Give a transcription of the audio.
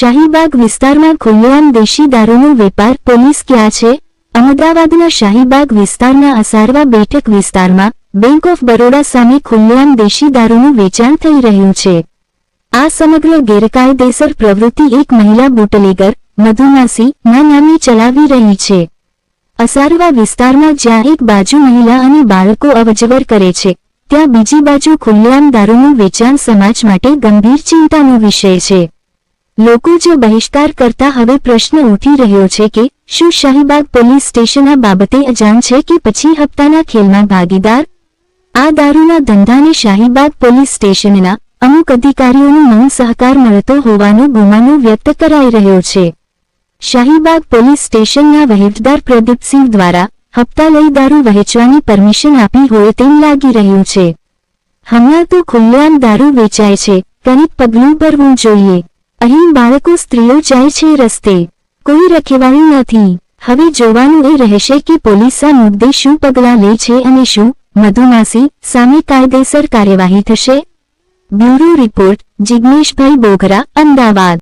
શાહીબાગ વિસ્તારમાં ખુલ્લેઆમ દેશી દારૂનો વેપાર પોલીસ ક્યાં છે? અમદાવાદના શાહીબાગ વિસ્તારના અસારવા બેઠક વિસ્તારમાં બેંક ઓફ બરોડા સામે ખુલ્લેઆમ દેશી દારૂનું વેચાણ થઈ રહ્યું છે. આ સમગ્ર ગેરકાયદેસર પ્રવૃત્તિ એક મહિલા બુટલેગર, મધુમાસી, ના નામે ચલાવી રહી છે. અસારવા વિસ્તારમાં જ્યાં એક બાજુ મહિલા અને બાળકો અવજવર કરે છે, ત્યાં બીજી બાજુ ખુલ્લેઆમ દારૂનું વેચાણ સમાજ માટે ગંભીર ચિંતાનો વિષય છે. લોકો જો બહિષ્કાર કરતા હવે પ્રશ્ન ઉઠી રહ્યો છે કે, શું શાહીબાગ પોલીસ સ્ટેશન આ બાબતે અજાણ છે કે પછી હપ્તાના ખેલમાં ભાગીદાર? આ દારૂના ધંધાને શાહીબાગ પોલીસ સ્ટેશનના અમુક અધિકારીઓનો મૌન સહકાર મળતો હોવાનો ગુમાનો વ્યક્ત કરાઈ રહ્યો છે. શાહીબાગ પોલીસ સ્ટેશનના વહીવટદાર પ્રદીપસિંહ દ્વારા હપ્તા લઈ દારૂ વહેંચવાની પરમિશન આપી હોય તેમ લાગી રહ્યું છે. હમણાં તો ખુલ્લેઆમ દારૂ વેચાય છે. કંઈક પગલું ભરવું જોઈએ. અહીં બાળકો સ્ત્રીઓ જાય છે રસ્તે. કોઈ રખેવાયું નથી. હવે જોવાનું એ રહેશે કે પોલીસ આ મુદ્દે શું પગલાં લે છે અને શું? મધુમાસી સામે કાયદેસર કાર્યવાહી થશે. બ્યુરો રિપોર્ટ જિગ્નેશભાઈ બોઘરા, અમદાવાદ.